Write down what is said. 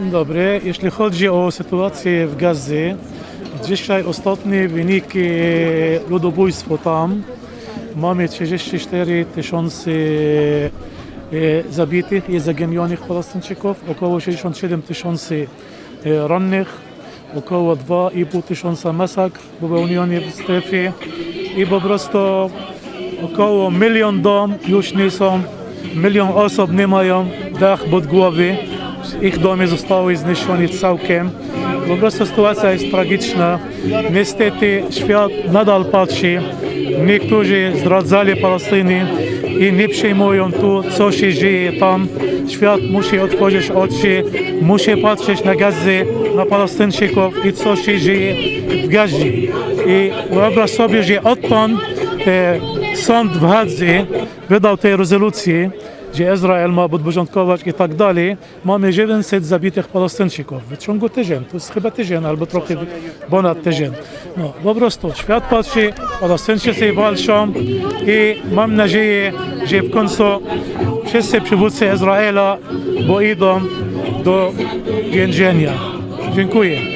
Dzień dobry. Jeśli chodzi o sytuację w Gazy, dzisiaj ostatnie wyniki ludobójstwa tam. Mamy 34 tysiące e, zabitych i zaginionych Palestyńczyków, około 67 tysięcy e, rannych, około 2,5 tysiąca masakr popełnionych w strefie i po prostu około milion dom już nie są, milion osób nie mają dach pod głowy, ich domy zostały zniszczone całkiem. Po prostu sytuacja jest tragiczna. Niestety świat nadal patrzy. Niektórzy zdradzali Palestyny i nie przejmują tu, co się dzieje tam. Świat musi otworzyć oczy, musi patrzeć na Gazę, na Palestyńczyków i co się dzieje w Gazie. I wyobraź sobie, że odtąd sąd w Hadze wydał tę rezolucję, że Izrael ma podporządkować i tak dalej. Mamy 900 zabitych Palestyńczyków w ciągu tydzień. To jest chyba tydzień albo trochę ponad tydzień. No, po prostu świat patrzy, Palestyńczycy walczą i mam nadzieję, że w końcu wszyscy przywódcy Izraela pójdą do więzienia. Dziękuję.